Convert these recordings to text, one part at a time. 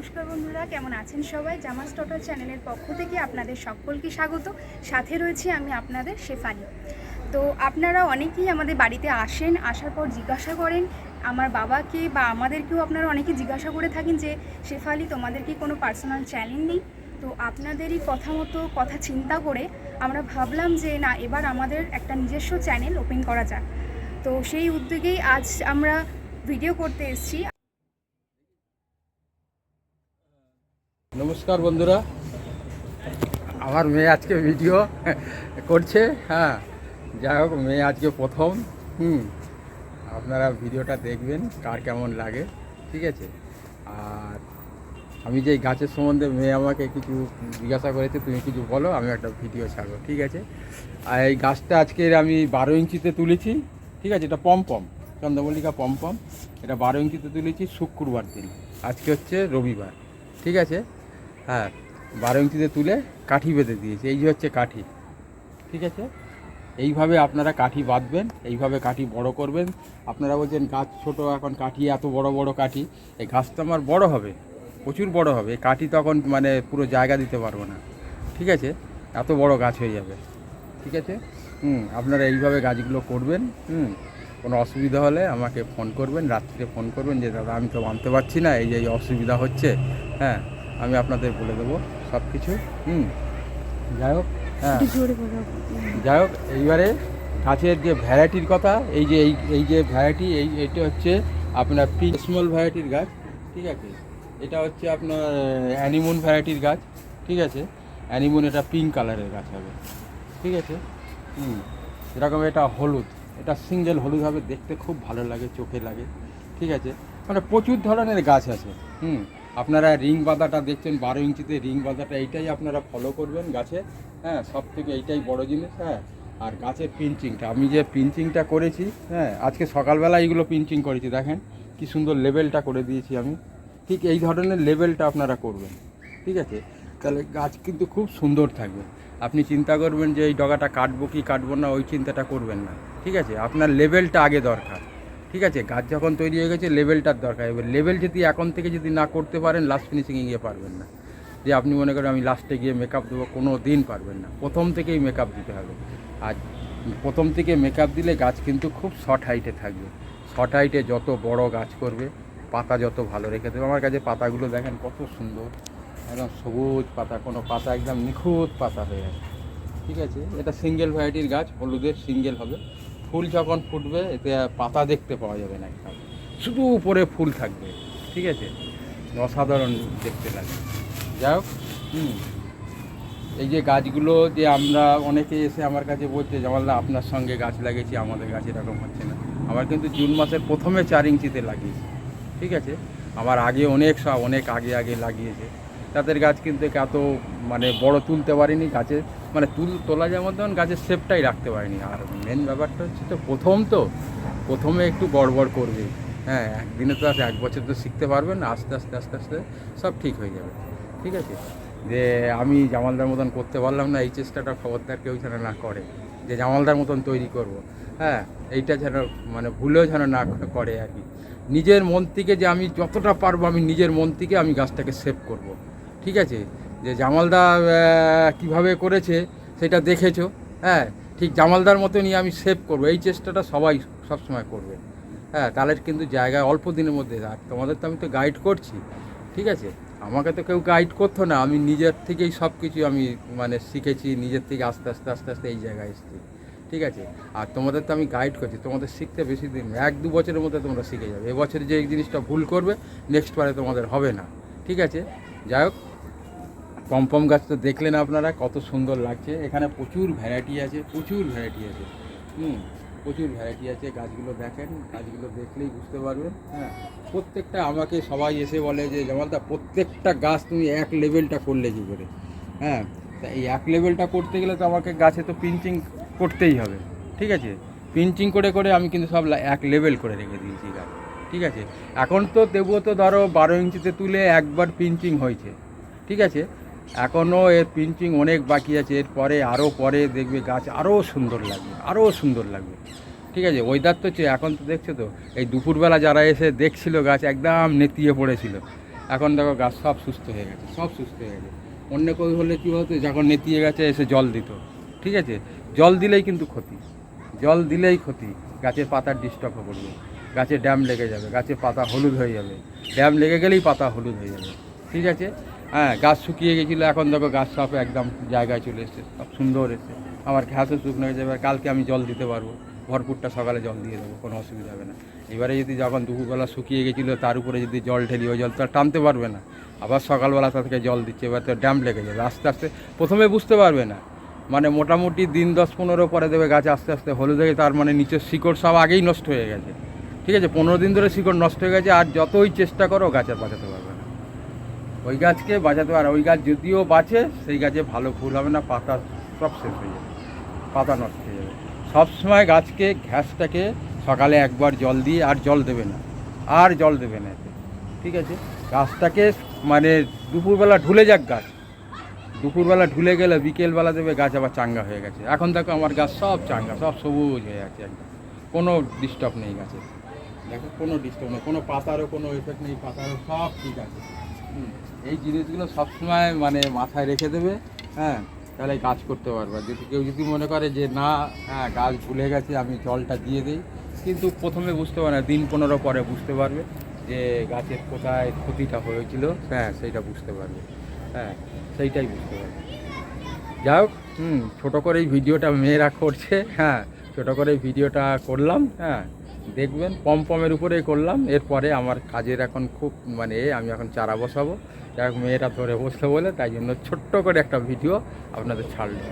নমস্কার বন্ধুরা, কেমন আছেন সবাই? জামাস টোটাল চ্যানেলের পক্ষ থেকে আপনাদের সকলকে স্বাগত। সাথে রয়েছি আমি আপনাদের শেফালি। তো আপনারা অনেকেই আমাদের বাড়িতে আসেন, আসার পর জিজ্ঞাসা করেন। আমার বাবাকে বা আমাদেরকেও আপনারা অনেকে জিজ্ঞাসা করে থাকেন যে, শেফালি, তোমাদের কি কোনো পার্সোনাল চ্যানেল নেই? তো আপনাদেরই কথা মতো, কথা চিন্তা করে আমরা ভাবলাম যে, না, এবার আমাদের একটা নিজস্ব চ্যানেল ওপেন করা যাক। তো সেই উদ্যোগেই আজ আমরা ভিডিও করতে এসেছি। নমস্কার বন্ধুরা। আমার মেয়ে আজকে ভিডিও করছে হ্যাঁ। যাই হোক, মেয়ে আজকে প্রথম, হুম। আপনারা ভিডিওটা দেখবেন, কার কেমন লাগে, ঠিক আছে? আর আমি যে গাছের সম্বন্ধে মেয়ে আমাকে কিছু জিজ্ঞাসা করেছে, তুমি কিছু বলো, আমি একটা ভিডিও ছাড়বো, ঠিক আছে? আর এই গাছটা আজকের আমি বারো ইঞ্চিতে তুলেছি, ঠিক আছে? এটা পমপম, চন্দ্রমল্লিকা পমপম। এটা বারো ইঞ্চিতে তুলেছি, শুক্রবার দিন। আজকে হচ্ছে রবিবার, ঠিক আছে? হ্যাঁ বারো ইঞ্চিতে তুলে কাঠি বেঁধে দিয়েছি। এই যে হচ্ছে কাঠি। ঠিক আছে? এইভাবে আপনারা কাঠি বাঁধবেন, এইভাবে কাঠি বড় করবেন। আপনারা বলছেন, গাছ ছোট, এখন কাঠি এত বড় বড় কাঠি। এই গাছটা আমার বড় হবে, প্রচুর বড় হবে। কাঠি তখন মানে পুরো জায়গা দিতে পারব না। ঠিক আছে? এত বড় গাছ হয়ে যাবে। ঠিক আছে? হুম, আপনারা এইভাবে গাছগুলো করবেন, হুম। কোনো অসুবিধা হলে আমাকে ফোন করবেন, রাত্রিতে ফোন করবেন যে, দাদা, আমি তো মানতে পারছি না, এই যে অসুবিধা হচ্ছে। হ্যাঁ। আমি আপনাদের বলে দেবো সব কিছু হুম। যাই হোক হ্যাঁ। যাই হোক এইবারে গাছের যে ভ্যারাইটির কথা এই যে এই এই যে ভ্যারাইটি এই এটা হচ্ছে আপনার পিঙ্ক স্মল ভ্যারাইটির গাছ ঠিক আছে? এটা হচ্ছে আপনার অ্যানিমন ভ্যারাইটির গাছ ঠিক আছে? অ্যানিমন এটা পিঙ্ক কালারের গাছ হবে ঠিক আছে? হুম। এরকম এটা হলুদ এটা সিঙ্গেল হলুদ হবে দেখতে খুব ভালো লাগে চোখে লাগে ঠিক আছে? মানে প্রচুর ধরনের গাছ আছে হুম। আপনারা রিং বাঁধাটা দেখছেন, বারো ইঞ্চিতে রিং বাঁধাটা, এইটাই আপনারা ফলো করবেন গাছে। হ্যাঁ সব থেকে এইটাই বড় জিনিস হ্যাঁ। আর গাছের পিঞ্চিংটা আমি যে পিঞ্চিংটা করেছি হ্যাঁ আজকে সকালবেলা এইগুলো পিঞ্চিং করেছি, দেখেন, কি সুন্দর লেভেলটা করে দিয়েছি আমি। ঠিক এই ধরনের লেভেলটা আপনারা করবেন, ঠিক আছে? তাহলে গাছ কিন্তু খুব সুন্দর থাকবে। আপনি চিন্তা করবেন যে এই ডগাটা কাটবো কি কাটবো না, ওই চিন্তাটা করবেন না, ঠিক আছে? আপনার লেভেলটা আগে দরকার। ঠিক আছে, গাছ যখন তৈরি হয়ে গেছে লেভেলটার দরকার। এবার লেভেল যদি এখন থেকে যদি না করতে পারেন লাস্ট ফিনিশিংয়ে গিয়ে পারবেন না। যে আপনি মনে করেন আমি লাস্টে গিয়ে মেকআপ দেবো, কোনো দিন পারবেন না। প্রথম থেকেই মেকআপ দিতে হবে। আর প্রথম থেকে মেকআপ দিলে গাছ কিন্তু খুব শর্ট হাইটে থাকবে। শর্ট হাইটে যত বড় গাছ করবে, পাতা যত ভালো রেখে দেবে। আমার কাছে পাতাগুলো দেখেন কত সুন্দর। একদম সবুজ পাতা, কোনো পাতা একদম নিখুঁত পাতা হয়ে আছে। ঠিক আছে, এটা সিঙ্গেল ভ্যারাইটির গাছ, হলুদের সিঙ্গেল হবে। ফুল যখন ফুটবে, এতে পাতা দেখতে পাওয়া যাবে না একদম। শুধু উপরে ফুল থাকবে, ঠিক আছে? অসাধারণ দেখতে লাগে। যাই হোক এই যে গাছগুলো যে আমরা অনেকে এসে আমার কাছে বলছে জামালদা আপনার সঙ্গে গাছ লাগিয়েছি, আমাদের গাছ এরকম হচ্ছে না। আমার কিন্তু জুন মাসের প্রথমে চার ইঞ্চিতে লাগিয়েছি, ঠিক আছে? আমার আগে অনেক সব অনেক আগে আগে লাগিয়েছে। তাদের গাছ কিন্তু এত মানে বড় তুলতে পারিনি, গাছে মানে তুল, তোলা যেমন তেমন গাছের শেপটাই রাখতে পারিনি, আর মেন ব্যাপারটা হচ্ছে তো প্রথম তো, প্রথমে একটু গড়বড় করবে। হ্যাঁ একদিনে তো আর এক বছর তো শিখতে পারবেন আস্তে আস্তে আস্তে আস্তে সব ঠিক হয়ে যাবে। ঠিক আছে? যে আমি জামালদার মতন করতে পারলাম না এই চেষ্টাটা খবরদার কেউ যেন না করে, যে জামালদার মতন তৈরি করব। হ্যাঁ এইটা যেন মানে ভুলেও যেন না করে আর কি। নিজের মন থেকে যে আমি যতটা পারব, আমি নিজের মন থেকে আমি গাছটাকে সেভ করব। ঠিক আছে? যে জামালদা কীভাবে করেছে, সেটা দেখেছ। হ্যাঁ ঠিক জামালদার মতনই আমি সেভ করব। এই চেষ্টাটা সবাই সবসময় করবে। হ্যাঁ তাহলে কিন্তু জায়গায় অল্প দিনের মধ্যে আর তোমাদের তো আমি তো গাইড করছি, ঠিক আছে? আমাকে তো কেউ গাইড করতো না। আমি নিজের থেকেই সব কিছু আমি মানে শিখেছি, নিজের থেকে আস্তে আস্তে আস্তে আস্তে এই জায়গায় এসেছি, ঠিক আছে? আর তোমাদের তো আমি গাইড করছি, তোমাদের শিখতে বেশি দিন এক দু বছরের মধ্যে তোমরা শিখে যাবে। এবছরে যে এই জিনিসটা ভুল করবে নেক্সট বারে তোমাদের হবে না, ঠিক আছে? যাই হোক পমপম গাছ তো দেখলেন আপনারা, কত সুন্দর লাগছে। এখানে প্রচুর ভ্যারাইটি আছে, প্রচুর ভ্যারাইটি আছে। হুম, প্রচুর ভ্যারাইটি আছে, গাছগুলো দেখেন, গাছগুলো দেখলেই বুঝতে পারবেন। হ্যাঁ প্রত্যেকটা আমাকে সবাই এসে বলে যে, জামালদা, প্রত্যেকটা গাছ তুমি এক লেভেলটা করলে কী করে? হ্যাঁ তা এই এক লেভেলটা করতে গেলে তো আমাকে গাছে তো পিঞ্চিং করতেই হবে। ঠিক আছে? পিঞ্চিং করে করে আমি কিন্তু সব এক লেভেল করে রেখে দিয়েছি গাছ। ঠিক আছে? এখন তো তবুও তো ধরো বারো ইঞ্চিতে তুলে একবার পিঞ্চিং হয়েছে। ঠিক আছে? এখনও এর প্রিন্টিং অনেক বাকি আছে, এরপরে আরও পরে দেখবে গাছ আরও সুন্দর লাগবে আরও সুন্দর লাগবে। ঠিক আছে ওয়েদার তো হচ্ছে এখন তো দেখছ তো, এই দুপুরবেলা যারা এসে দেখছিল গাছ একদম নেতিয়ে পড়েছিল। এখন দেখো গাছ সব সুস্থ হয়ে গেছে, সব সুস্থ হয়ে গেছে। অন্য কেউ হলে কী হতো যখন নেতিয়ে গেছে এসে জল দিত। ঠিক আছে, জল দিলেই কিন্তু ক্ষতি, জল দিলেই ক্ষতি। গাছের পাতার ডিস্টার্ব করবে গাছে ড্যাম লেগে যাবে, গাছের পাতা হলুদ হয়ে যাবে। ড্যাম লেগে গেলেই পাতা হলুদ হয়ে যাবে। ঠিক আছে হ্যাঁ গাছ শুকিয়ে গেছিল, এখন দেখো গাছ সব একদম জায়গায় চলে এসছে, সব সুন্দর এসছে। আমার ঘাসও শুকনো হয়ে যাবে, কালকে আমি জল দিতে পারব, ভরপুরটা সকালে জল দিয়ে দেবো, কোনো অসুবিধা হবে না। এবারে যদি যখন দুপুরবেলা শুকিয়ে গেছিল, তার উপরে যদি জল ঢেলি, ওই জল তো আর টানতে পারবে না। আবার সকালবেলা তাদেরকে জল দিচ্ছে, এবার তো ড্যাম লেগে যাবে, আস্তে আস্তে, প্রথমে বুঝতে পারবে না। মানে মোটামুটি দিন দশ পনেরো পরে দেবে গাছ আস্তে আস্তে হলুদ হয়ে তার মানে নিচের শিকড় সব আগেই নষ্ট হয়ে গেছে। ঠিক আছে, পনেরো দিন ধরে শিকড় নষ্ট হয়ে গেছে, আর যতই চেষ্টা করো, গাছের বাঁচাতে পারবে ওই গাছকে বাঁচাতে পারে। ওই গাছ যদিও বাঁচে সেই গাছে ভালো ফুল হবে না পাতা সব শেষ হয়ে যাবে। পাতা নষ্ট হয়ে যাবে। সবসময় গাছকে ঘাসটাকে সকালে একবার জল দিয়ে আর জল দেবে না। আর জল দেবে না এতে। ঠিক আছে? গাছটাকে মানে দুপুরবেলা ঢুলে যাক গাছ। দুপুরবেলা ঢুলে গেলে বিকেলবেলা দেবে গাছ আবার চাঙ্গা হয়ে গেছে। এখন দেখো আমার গাছ সব চাঙ্গা সব সবুজ হয়ে আছে একদম। কোনো ডিস্টার্ব নেই গাছে। দেখো কোনো ডিস্টার্ব নেই কোনো পাতারও কোনো এফেক্ট নেই পাতারও সব ঠিক আছে। হুম, এই জিনিসগুলো সবসময় মানে মাথায় রেখে দেবে হ্যাঁ তাহলে কাজ করতে পারবে। যদি কেউ যদি মনে করে যে না হ্যাঁ গাছ ভুলে গেছে, আমি জলটা দিয়ে দিই, কিন্তু প্রথমে বুঝতে পারে না, দিন পনেরো পরে বুঝতে পারবে যে গাছের কোথায় ক্ষতিটা হয়েছিল হ্যাঁ সেইটা বুঝতে পারবে হ্যাঁ সেইটাই বুঝতে পারবে। যাই হোক, হুম, ছোটো করেই ভিডিওটা মেয়েরা করছে হ্যাঁ ছোটো করে এই ভিডিওটা করলাম হ্যাঁ দেখবেন পম পমের উপরেই করলাম, এরপরে আমার কাজের এখন খুব মানে আমি এখন চারা বসাবো। যাই মেয়েরা ধরে বসতে বলে তাই জন্য ছোট্ট করে একটা ভিডিও আপনাদের ছাড়লাম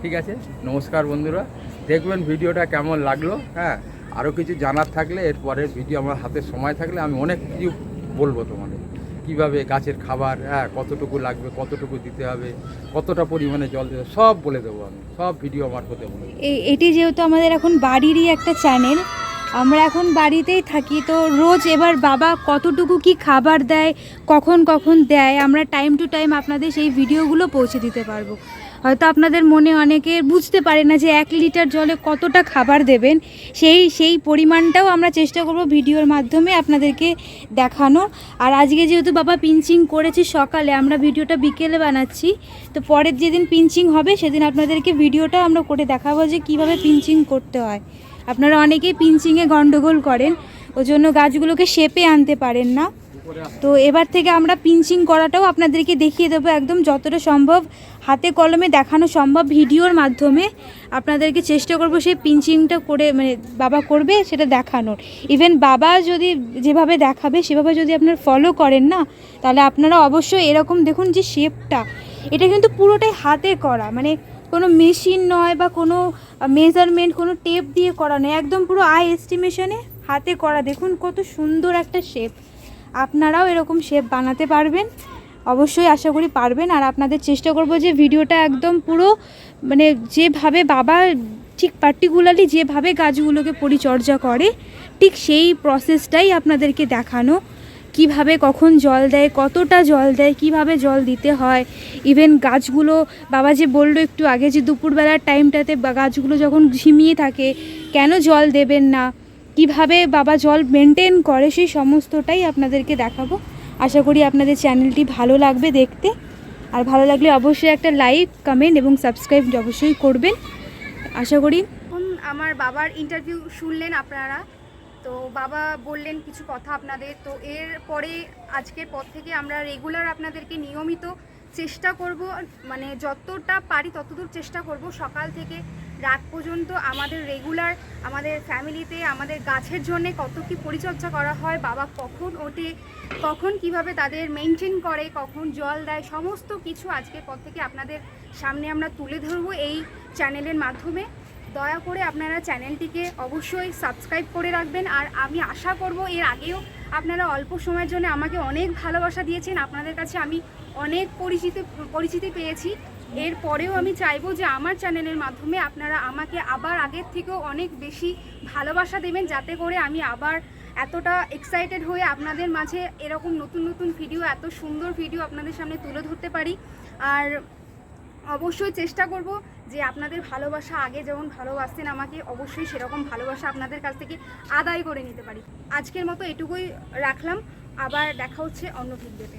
ঠিক আছে? নমস্কার বন্ধুরা। দেখবেন ভিডিওটা কেমন লাগল হ্যাঁ? আরও কিছু জানার থাকলে এরপরে ভিডিও আমার হাতে সময় থাকলে আমি অনেক কিছু বলব তোমাদের। কীভাবে গাছের খাবার হ্যাঁ কতটুকু লাগবে, কতটুকু দিতে হবে, কতটা পরিমাণে জল দেবে সব বলে দেবো আমি। সব ভিডিও মারফতে বলে দেবো। এই, এটি যেহেতু আমাদের এখন বাড়িরই একটা চ্যানেল আমরা এখন বাড়িতেই থাকি, তো রোজ এবার বাবা কতটুকু কি খাবার দেয়, কখন কখন দেয়, আমরা টাইম টু টাইম আপনাদের সেই ভিডিওগুলো পৌঁছে দিতে পারব। হয়তো আপনাদের মনে অনেকে বুঝতে পারে না যে এক লিটার জলে কতটা খাবার দেবেন, সেই সেই পরিমাণটাও আমরা চেষ্টা করব ভিডিওর মাধ্যমে আপনাদেরকে দেখানো আর আজকে যেহেতু বাবা পিঞ্চিং করেছে সকালে, আমরা ভিডিওটা বিকেলে বানাচ্ছি, তো পরের যেদিন পিঞ্চিং হবে, সেদিন আপনাদেরকে ভিডিওটা আমরা করে দেখাবো যে কীভাবে পিঞ্চিং করতে হয়। আপনারা অনেকেই পিঞ্চিংয়ে গন্ডগোল করেন ওই জন্য গাছগুলোকে শেপে আনতে পারেন না। তো এবার থেকে আমরা পিঞ্চিং করাটাও আপনাদেরকে দেখিয়ে দেবো একদম যতটা সম্ভব। হাতে কলমে দেখানো সম্ভব ভিডিওর মাধ্যমে। আপনাদেরকে চেষ্টা করব সেই পিঞ্চিংটা করে মানে বাবা করবে সেটা দেখানোর। ইভেন বাবা যদি যেভাবে দেখাবে, সেভাবে যদি আপনারা ফলো করেন না, তাহলে আপনারা অবশ্যই এরকম দেখুন যে শেপটা এটা কিন্তু পুরোটাই হাতে করা মানে কোনো মেশিন নয় বা কোনো মেজারমেন্ট কোনো টেপ দিয়ে করা নয়। একদম পুরো আই এস্টিমেশনে হাতে করা। দেখুন কত সুন্দর একটা শেপ আপনারাও এরকম শেপ বানাতে পারবেন। অবশ্যই আশা করি পারবেন। আর আপনাদের চেষ্টা করব যে ভিডিওটা একদম পুরো মানে যেভাবে বাবা ঠিক পার্টিকুলারলি যেভাবে গাছগুলোকে পরিচর্যা করে, ঠিক সেই প্রসেসটাই আপনাদেরকে দেখানো। কীভাবে কখন জল দেয়, কতটা জল দেয়, কীভাবে জল দিতে হয়। ইভেন গাছগুলো, বাবা যে বলল একটু আগে যে দুপুরবেলার টাইমটাতে গাছগুলো যখন ঝিমিয়ে থাকে, কেন জল দেবেন না? কীভাবে বাবা জল মেনটেন করে, সেই সমস্তটাই আপনাদেরকে দেখাবো। আশা করি আপনাদের চ্যানেলটি ভালো লাগবে দেখতে। আর ভালো লাগলে অবশ্যই একটা লাইক কমেন্ট এবং সাবস্ক্রাইব অবশ্যই করবেন। আশা করি আমার বাবার ইন্টারভিউ শুনলেন আপনারা। তো বাবা বললেন কিছু কথা আপনাদের। তো এর পরে আজকের পর থেকে আমরা রেগুলার আপনাদেরকে নিয়মিত চেষ্টা করব মানে যতটা পারি ততদূর চেষ্টা করব। সকাল থেকে রাত পর্যন্ত আমাদের রেগুলার আমাদের ফ্যামিলিতে আমাদের গাছের জন্য কত কি পরিচর্যা করা হয়, বাবা কখন ওঠে, কখন কীভাবে তাদের মেনটেন করে, কখন জল দেয়, সমস্ত কিছু আজকের পর থেকে আপনাদের সামনে আমরা তুলে ধরবো এই চ্যানেলের মাধ্যমে। দয়া করে আপনারা চ্যানেলটিকে অবশ্যই সাবস্ক্রাইব করে রাখবেন। আর আমি আশা করব এর আগেও আপনারা অল্প সময়ের জন্য আমাকে অনেক ভালোবাসা দিয়েছেন। আপনাদের কাছে আমি অনেক পরিচিতি পরিচিতি পেয়েছি। এর পরেও আমি চাইব যে আমার চ্যানেলের মাধ্যমে আপনারা আমাকে আবার আগের থেকেও অনেক বেশি ভালোবাসা দেবেন, যাতে করে আমি আবার এতটা এক্সাইটেড হয়ে আপনাদের মাঝে এরকম নতুন নতুন ভিডিও এত সুন্দর ভিডিও আপনাদের সামনে তুলে ধরতে পারি। আর অবশ্যই চেষ্টা করব যে আপনাদের ভালোবাসা আগে যেমন ভালোবাসতেন আমাকে অবশ্যই সেরকম ভালোবাসা আপনাদের কাছ থেকে আদায় করে নিতে পারি। আজকের মতো এটুকুই রাখলাম। আবার দেখা হচ্ছে অন্য ভিডিওতে।